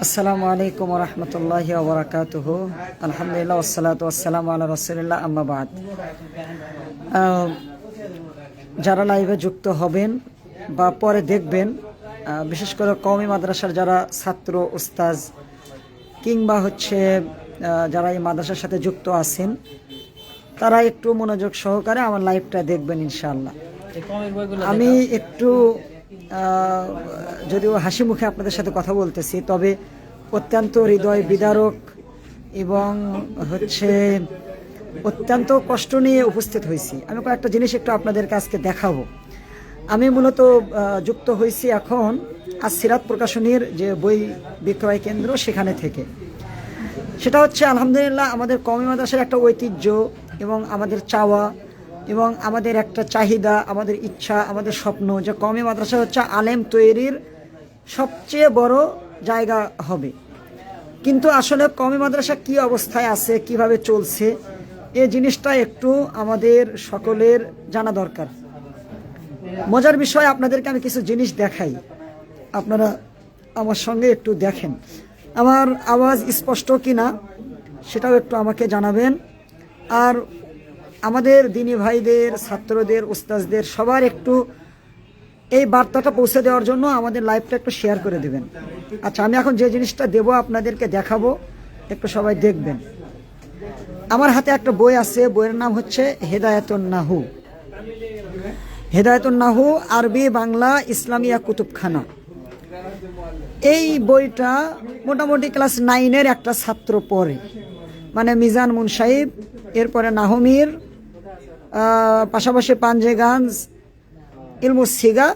আসসালামু আলাইকুম রহমতুল্লাহ ওবরাকাতুহ আলহামদুলিল্লাহ ওসালাত আসসালাম আল্লাহ রসুলিল্লাহ আম্মাবাদ যারা লাইভে যুক্ত হবেন বা পরে দেখবেন বিশেষ করে কওমি মাদ্রাসার যারা ছাত্র উস্তাজ কিংবা হচ্ছে যারা এই মাদ্রাসার সাথে যুক্ত আছেন তারা একটু মনোযোগ সহকারে আমার লাইভটা দেখবেন ইনশাল্লাহ আমি একটু যদিও হাসি মুখে আপনাদের সাথে কথা বলতেছি, তবে অত্যন্ত হৃদয় বিদারক এবং হচ্ছে অত্যন্ত কষ্ট নিয়ে উপস্থিত হয়েছি। আমি কয়েকটা জিনিস একটু আপনাদেরকে আজকে দেখাবো। আমি মূলত যুক্ত হয়েছি এখন আর সিরাত প্রকাশনীর যে বই বিক্রয় কেন্দ্র সেখানে থেকে। সেটা হচ্ছে, আলহামদুলিল্লাহ, আমাদের কমি মাদ্রাসার একটা ঐতিহ্য এবং আমাদের চাওয়া এবং আমাদের একটা চাহিদা, আমাদের ইচ্ছা, আমাদের স্বপ্ন যে কমি মাদ্রাসা হচ্ছে আলেম তৈরির সবচেয়ে বড় জায়গা হবে। কিন্তু আসলে কমি মাদ্রাসা কি অবস্থায় আছে, কীভাবে চলছে এই জিনিসটা একটু আমাদের সকলের জানা দরকার। মজার বিষয়, আপনাদেরকে আমি কিছু জিনিস দেখাই। আপনারা আমার সঙ্গে একটু দেখেন। আমার আওয়াজ স্পষ্ট কি না সেটাও একটু আমাকে জানাবেন। আর আমাদের দিনী ভাইদের, ছাত্রদের, উস্তাজদের সবার একটু এই বার্তাটা পৌঁছে দেওয়ার জন্য আমাদের লাইভটা একটু শেয়ার করে দেবেন। আচ্ছা আমি এখন যে জিনিসটা দেব আপনাদেরকে দেখাবো, একটু সবাই দেখবেন। আমার হাতে একটা বই আছে, বইয়ের নাম হচ্ছে হেদায়তুন নাহু হেদায়তুন নাহু আরবি, বাংলা, ইসলামিয়া কুতুবখানা। এই বইটা মোটামুটি ক্লাস নাইনের একটা ছাত্র পড়ে। মানে মিজান মুনসাহিব এরপরে নাহমির পাশাপাশি পাঞ্জে পাঞ্জেগাঞ্জ ইলমুসিগা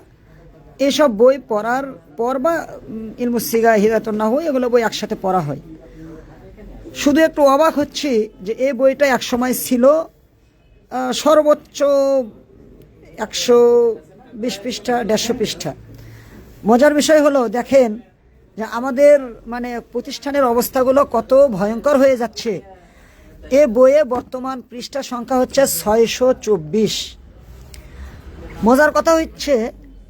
এইসব বই পড়ার পর বা ইলমুসিগা হিদায়তুন নাহু, এগুলো বই একসাথে পড়া হয়। শুধু একটু অবাক হচ্ছি যে এই বইটা একসময় ছিল সর্বোচ্চ একশো বিশ পৃষ্ঠা, দেড়শো পৃষ্ঠা। মজার বিষয় হলো, দেখেন যে আমাদের মানে প্রতিষ্ঠানের অবস্থাগুলো কত ভয়ঙ্কর হয়ে যাচ্ছে। এ বইয়ে বর্তমান পৃষ্ঠা সংখ্যা হচ্ছে ছয়শো চব্বিশ। মজার কথা হচ্ছে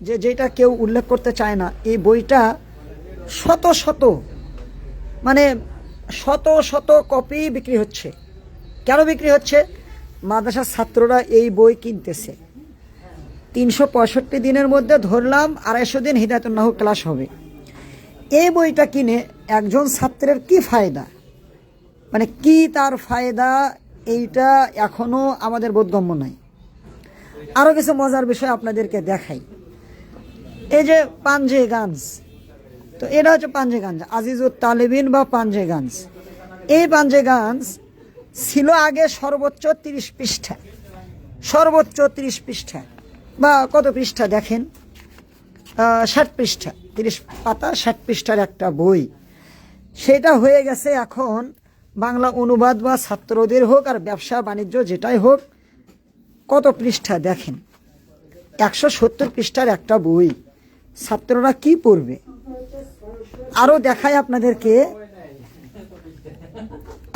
যে যেটা কেউ উল্লেখ করতে চায় না, এই বইটা শত শত মানে শত শত কপি বিক্রি হচ্ছে। কেন বিক্রি হচ্ছে? মাদ্রাসার ছাত্ররা এই বই কিনতেছে। তিনশো পঁয়ষট্টি দিনের মধ্যে ধরলাম, আড়াইশো দিন হিদায়তুল্লাহ ক্লাস হবে। এই বইটা কিনে একজন ছাত্রের কি ফায়দা? মানে কি তার ফায়দা, এইটা এখনও আমাদের বোধগম্য নাই। আরও কিছু মজার বিষয় আপনাদেরকে দেখাই। এই যে পাঞ্জেগাঞ্জ তো এটা হচ্ছে পাঞ্জে পাঞ্জেগাঞ্জ আজিজুর তালেবিন বা পাঞ্জেগাঞ্জ এই পাঞ্জেগাঞ্জ ছিল আগে সর্বোচ্চ তিরিশ পৃষ্ঠা, সর্বোচ্চ তিরিশ পৃষ্ঠা বা কত পৃষ্ঠা দেখেন? ষাট পৃষ্ঠা, তিরিশ পাতা, ষাট পৃষ্ঠার একটা বই। সেটা হয়ে গেছে এখন বাংলা অনুবাদ বা ছাত্রদের হোক আর ব্যবসা বাণিজ্য যেটাই হোক, কত পৃষ্ঠা দেখেন? একশো সত্তর পৃষ্ঠার একটা বই। ছাত্ররা কি পড়বে? আরও দেখায় আপনাদেরকে।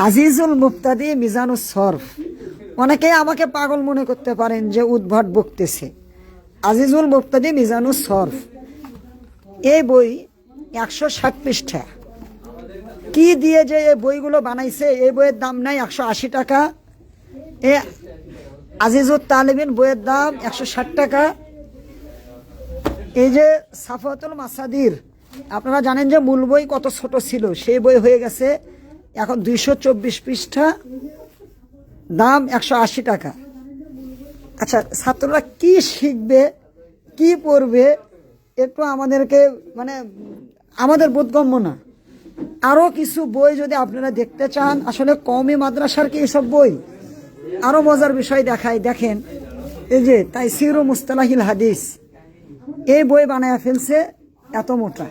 আজিজুল মুক্তাদি মিজানুস সরফ। অনেকে আমাকে পাগল মনে করতে পারেন যে উদ্ভট বকতেছে। আজিজুল মুক্তাদি মিজানুস সরফ। এই বই একশো ষাট পৃষ্ঠা। কি দিয়ে যে এই বইগুলো বানাইছে, এই বইয়ের দাম নাই, একশো আশি টাকা। এ আজিজুর তালেবিন বইয়ের দাম একশো ষাট টাকা। এই যে সাফাতুল মাসাদির, আপনারা জানেন যে মূল বই কত ছোট ছিল, সেই বই হয়ে গেছে এখন দুইশো চব্বিশ পৃষ্ঠা, দাম একশো আশি টাকা। আচ্ছা ছাত্ররা কি শিখবে, কি পড়বে, একটু আমাদেরকে মানে আমাদের বোধগম্য না। আরও কিছু বই যদি আপনারা দেখতে চান, আসলে কমই মাদ্রাসার কি এইসব বই? আরও মজার বিষয় দেখায় দেখেন, এই যে তাই সিরু মুস্তালাহিল হাদিস, এই বই বানায় ফেলছে এত মোটা।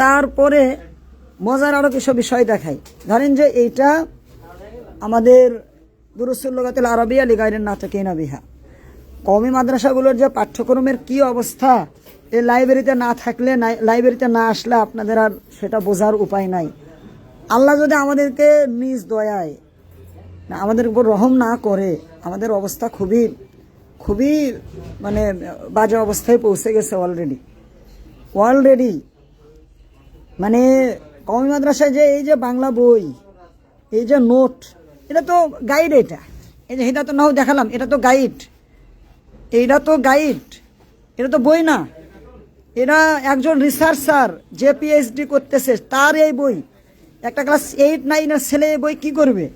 তারপরে মজার আরও কিছু বিষয় দেখাই। ধরেন যে এইটা আমাদের দুরুসুল্লগাতিল আরবিয়া লিগাইরের নাটকেনা বিহা কমি মাদ্রাসাগুলোর যে পাঠ্যক্রমের কি অবস্থা এই লাইব্রেরিতে না থাকলে লাইব্রেরিতে না আসলে আপনাদের আর সেটা বোঝার উপায় নাই। আল্লাহ যদি আমাদেরকে নিজ দয়ায় আমাদের উপর রহম না করে, আমাদের অবস্থা খুবই খুবই মানে বাজে অবস্থায় পৌঁছে গেছে অলরেডি অলরেডি মানে কমি মাদ্রাসায় যে এই যে বাংলা বই, এই যে নোট এটা তো গাইড এটা। এই যে এটা তো নাও দেখালাম, এটা তো গাইড এইটা তো গাইড এটা তো বই না। এরা একজন রিসার্চার যে পিএইচডি করতেছে, তার এই বই, একটা ক্লাস এইট নাইনের ছেলে এই বই কি করবে?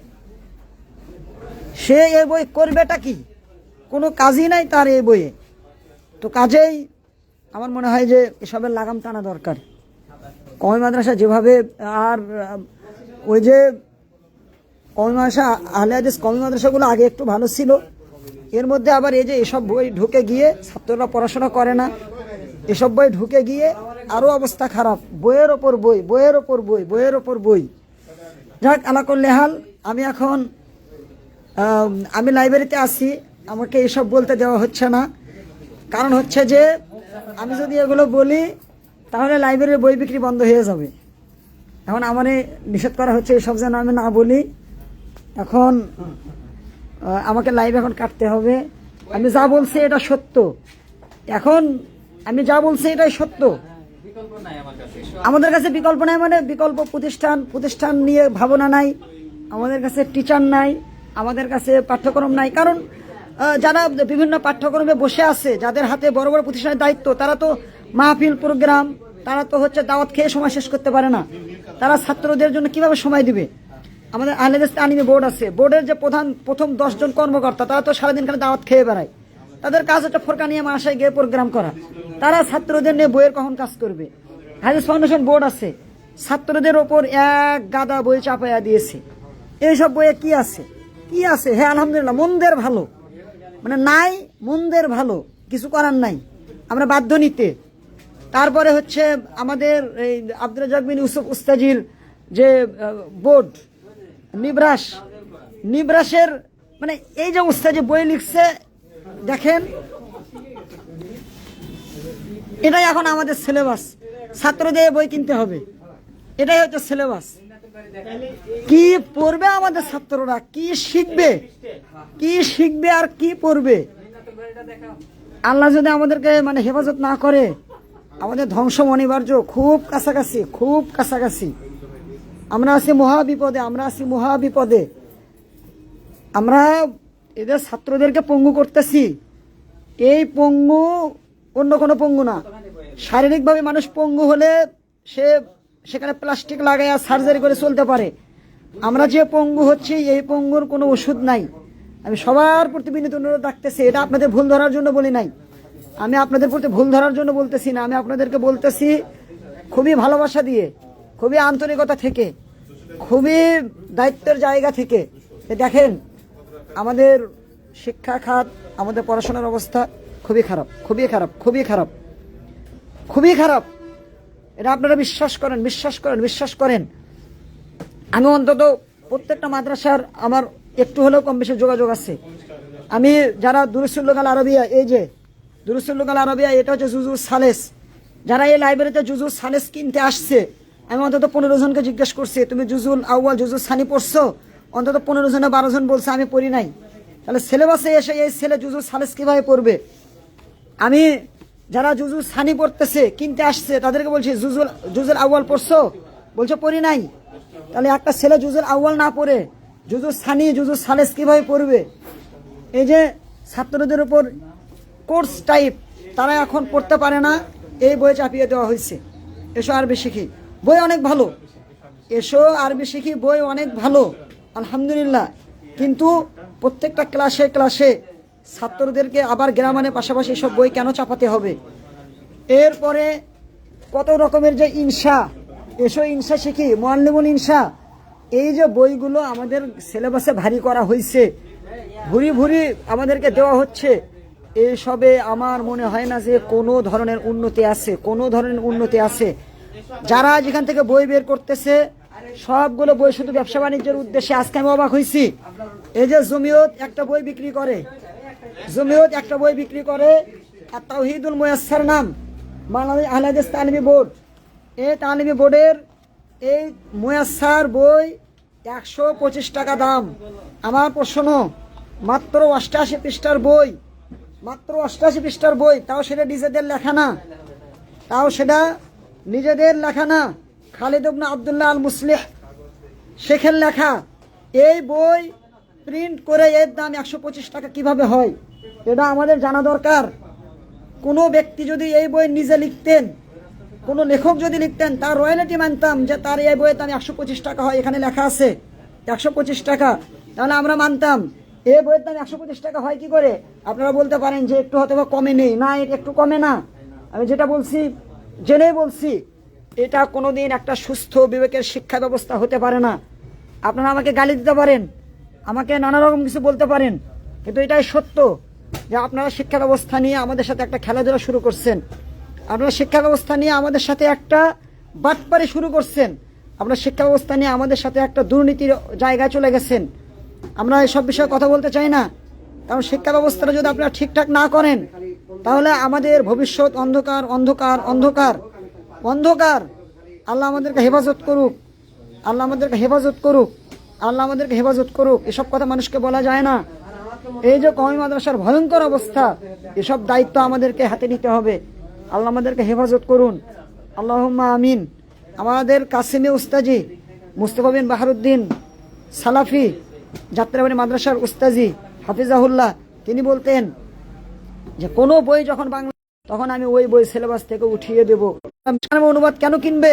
সে এই বই করবেটা কি? কোনো কাজই নাই তার এই বইয়ে। তো কাজেই আমার মনে হয় যে এসবের লাগাম টানা দরকার। কমি মাদ্রাসা যেভাবে, আর ওই যে কমি মাদ্রাসা, আহলে কমি মাদ্রাসাগুলো আগে একটু ভালো ছিল। এর মধ্যে আবার এই যে এসব বই ঢুকে গিয়ে ছাত্ররা পড়াশোনা করে না এসব বই ঢুকে গিয়ে আরও অবস্থা খারাপ। বইয়ের ওপর বই, বইয়ের ওপর বই, বইয়ের ওপর বই। যাক আলাকুল্লেহাল আমি এখন, আমি লাইব্রেরিতে আছি, আমাকে এসব বলতে দেওয়া হচ্ছে না। কারণ হচ্ছে যে, আমি যদি এগুলো বলি, তাহলে লাইব্রেরির বই বিক্রি বন্ধ হয়ে যাবে। এখন আমার নিষেধ করা হচ্ছে এসব যেন আমি না বলি। এখন আমাকে লাইভ এখন কাটতে হবে। আমি যা বলছি এটা সত্য। এখন আমি যা বলছি এটাই সত্য। আমাদের কাছে বিকল্প নাই মানে বিকল্প প্রতিষ্ঠান প্রতিষ্ঠান নিয়ে ভাবনা নাই, আমাদের কাছে টিচার নাই, আমাদের কাছে পাঠ্যক্রম নাই। কারণ যারা বিভিন্ন পাঠ্যক্রমে বসে আছে, যাদের হাতে বড় বড় প্রতিষ্ঠানের দায়িত্ব, তারা তো মাহফিল প্রোগ্রাম তারা তো হচ্ছে দাওয়াত খেয়ে সময় শেষ করতে পারে না। তারা ছাত্রদের জন্য কীভাবে সময় দিবে? আমাদের আহলেদেশ আনিমি বোর্ড আছে। বোর্ডের যে প্রধান, প্রথম দশজন কর্মকর্তা, তারা তো সারাদিন খালি দাওয়াত খেয়ে বেড়ায়। তাদের কাজ হচ্ছে ফোরকা নিয়ে মাসায় গিয়ে প্রোগ্রাম করা। তারা ছাত্রদের নিয়ে বইয়ের কখন কাজ করবে? হাদিস ফাউন্ডেশন বোর্ড আছে। ছাত্রদের ওপর এক গাদা বই চাপাইয়া দিয়েছে। এইসব বইয়ে কি আছে? কি আছে? হ্যাঁ আলহামদুলিল্লাহ, মন্দের ভালো। মানে নাই, মন্দের ভালো। কিছু করার নাই। আমরা বাধ্য নিতে। তারপরে হচ্ছে আমাদের এই আব্দুল রাজাক বিন ইউসুফ উস্তাজির যে বোর্ড নিব্রাস। নিব্রাসের মানে এই যে উস্তাজি বই লিখছে দেখেন, এটাই এখন আমাদের সিলেবাস ছাত্রদের বই কিনতে হবে। এটাই হচ্ছে সিলেবাস কি পড়বে আমাদের ছাত্ররা? কি শিখবে? কি শিখবে আর কি পড়বে? আল্লাহ যদি আমাদেরকে মানে হেফাজত না করে, আমাদের ধ্বংস অনিবার্য, খুব কাছাকাছি খুব কাছাকাছি। আমরা আছি মহাবিপদে, আমরা আছি মহাবিপদে। আমরা এদের ছাত্রদেরকে পঙ্গু করতেছি। এই পঙ্গু অন্য কোনো পঙ্গু না। শারীরিকভাবে মানুষ পঙ্গু হলে সে সেখানে প্লাস্টিক লাগাইয়া সার্জারি করে চলতে পারে। আমরা যে পঙ্গু হচ্ছি, এই পঙ্গুর কোনো ওষুধ নাই। আমি সবার প্রতি বিনীত অনুরোধ রাখতেছি, এটা আপনাদের ভুল ধরার জন্য বলি নাই। আমি আপনাদের প্রতি ভুল ধরার জন্য বলতেছি না। আমি আপনাদেরকে বলতেছি, খুবই ভালোবাসা দিয়ে, খুবই আন্তরিকতা থেকে, খুবই দায়িত্বের জায়গা থেকে। দেখেন আমাদের শিক্ষা খাত, আমাদের পড়াশোনার অবস্থা খুবই খারাপ খুবই খারাপ খুবই খারাপ খুবই খারাপ। এটা আপনারা বিশ্বাস করেন বিশ্বাস করেন বিশ্বাস করেন। আমি অন্তত প্রত্যেকটা মাদ্রাসার আমার একটু হলেও কম বেশি যোগাযোগ আছে। আমি যারা দুরুসুল্লুকাল আরবিয়া, এই যে দুরুসুল্লুকাল আরবিয়া, এটা হচ্ছে জুজুর সালেস। যারা এই লাইব্রেরিতে জুজুর সালেস কিনতে আসছে, আমি অন্তত পনেরো জনকে জিজ্ঞেস করছি, তুমি জুজুল আউয়াল, জুজুর সানি পড়ছো? অন্তত পনেরো জনে বারো জন বলছে, আমি পড়ি নাই। তাহলে সিলেবাসে এসে এই ছেলে জুজুর সালেস কীভাবে পড়বে? আমি যারা জুজুর সানি পড়তেছে, কিনতে আসছে, তাদেরকে বলছি, জুজুল জুজুল আউয়াল পড়ছো? বলছো, পড়ি নাই। তাহলে একটা ছেলে জুজুল আউয়াল না পড়ে জুজুর সানি জুজুর সালেস কীভাবে পড়বে? এই যে ছাত্রদের উপর কোর্স টাইপ, তারা এখন পড়তে পারে না, এই বই চাপিয়ে দেওয়া হয়েছে। এসো আরবি শিখি। বই অনেক ভালো। এসো আরবি শিখি, বই অনেক ভালো। আলহামদুলিল্লাহ। কিন্তু প্রত্যেকটা ক্লাসে ক্লাসে ছাত্রদেরকে আবার গ্রামানের পাশাপাশি সব বই কেন চাপাতে হবে? এরপরে কত রকমের যে ইনসা এসো ইনসা শিখি, মোয়াল্লিমুল ইনসা এই যে বইগুলো আমাদের সিলেবাসে ভারী করা হয়েছে ভুরি ভুরি আমাদেরকে দেওয়া হচ্ছে, এসবে আমার মনে হয় না যে কোনো ধরনের উন্নতি আছে, কোনো ধরনের উন্নতি আছে। যারা যেখান থেকে বই বের করতেছে সবগুলো বই শুধু ব্যবসা বাণিজ্যের উদ্দেশ্যে। আজকে আমি অবাক হয়েছি এই যে জমিয়ত একটা বই বিক্রি করে। জমিয়ত একটা বই বিক্রি করে। আর তাওহিদুল মুয়াস্সার নাম। বাংলাদেশ আহলাদেশ তালিমি বোর্ড। এই তানবি বোর্ডের এই মুয়াস্সার বই একশো পঁচিশ টাকা দাম। আমার প্রশ্ন, মাত্র অষ্টাশি পৃষ্ঠার বই। মাত্র অষ্টাশি পৃষ্ঠার বই, তাও সেটা নিজেদের লেখা না। তাও সেটা নিজেদের লেখা না। খালিদ ইবনে আবদুল্লাহ আল মুসলিহ শেখের লেখা, এই বই প্রিন্ট করে এর দাম একশো পঁচিশ টাকা কীভাবে হয়? এটা আমাদের জানা দরকার। কোনো ব্যক্তি যদি এই বই নিজে লিখতেন, কোনো লেখক যদি লিখতেন, তার রয়্যালিটি মানতাম যে তার এই বইয়ের দাম একশো পঁচিশ টাকা হয়। এখানে লেখা আছে, একশো পঁচিশ টাকা। তাহলে আমরা মানতাম, এই বইয়ের দাম একশো পঁচিশ টাকা হয় কি করে? আপনারা বলতে পারেন যে একটু হয়তো কমে নেই। না এটা একটু কমে না। আমি যেটা বলছি, জেনেই বলছি এটা কোনোদিন একটা সুস্থ বিবেকের শিক্ষা ব্যবস্থা হতে পারে না। আপনারা আমাকে গালি দিতে পারেন, আমাকে নানা রকম কিছু বলতে পারেন, কিন্তু এটাই সত্য যে আপনারা শিক্ষা ব্যবস্থা নিয়ে আমাদের সাথে একটা খেলাধুলা শুরু করছেন। আপনারা শিক্ষা ব্যবস্থা নিয়ে আমাদের সাথে একটা বাটপারি শুরু করছেন। আপনারা শিক্ষা ব্যবস্থা নিয়ে আমাদের সাথে একটা দুর্নীতির জায়গায় চলে গেছেন। আমরা এসব বিষয়ে কথা বলতে চাই না। কারণ শিক্ষা ব্যবস্থাটা যদি আপনারা ঠিকঠাক না করেন, তাহলে আমাদের ভবিষ্যৎ অন্ধকার অন্ধকার অন্ধকার। অন্ধকার। আল্লাহ আমাদেরকে হেফাজত করুক। আল্লাহ আমাদেরকে হেফাজত করুক। আল্লাহ আমাদেরকে হেফাজত করুক। এসব কথা মানুষকে বলা যায় না। এই যে কমি মাদ্রাসার ভয়ঙ্কর অবস্থা, এসব দায়িত্ব আমাদেরকে হাতে নিতে হবে। আল্লাহ আমাদেরকে হেফাজত করুন। আল্লাহ আমিন। আমাদের কাসিমে উস্তাজি মুস্তফা বিন বাহারুদ্দিন সালাফি, যাত্রাবাড়ি মাদ্রাসার উস্তাজি হাফিজাহুল্লাহ, তিনি বলতেন যে, কোনো বই যখন বাংলা, তখন আমি ওই বই সিলেবাস থেকে উঠিয়ে দেব। অনুবাদ কেন কিনবে?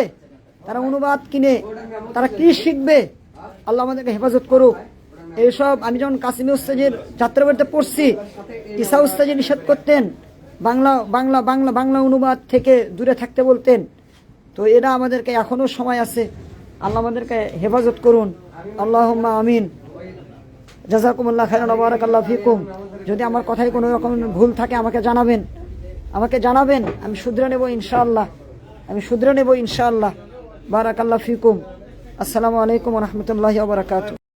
তারা অনুবাদ কিনে, তারা কি শিখবে? আল্লাহ আমাদেরকে হেফাজত করুক। এইসব আমি যখন কাসিমি উস্তাজির যাত্রাবাড়িতে পড়ছি ইসা উস্তাজি নিষেধ করতেন, বাংলা বাংলা বাংলা বাংলা অনুবাদ থেকে দূরে থাকতে বলতেন। তো এরা আমাদেরকে এখনও সময় আছে। আল্লাহ আমাদেরকে হেফাজত করুন। আল্লাহ আমিন। জাজাকুমুল্লাহ খাইরান বারাকাল্লাহ ফিকুম। যদি আমার কথায় কোনো রকম ভুল থাকে, আমাকে জানাবেন। আমাকে জানাবেন, আমি শুধরে নেব ইনশাআল্লাহ। আমি শুধরে নেব ইনশাআল্লাহ। বারাকাল্লা ফিকুম। আসসালামু আলাইকুম রহমতুল্লাহ বারাকাতু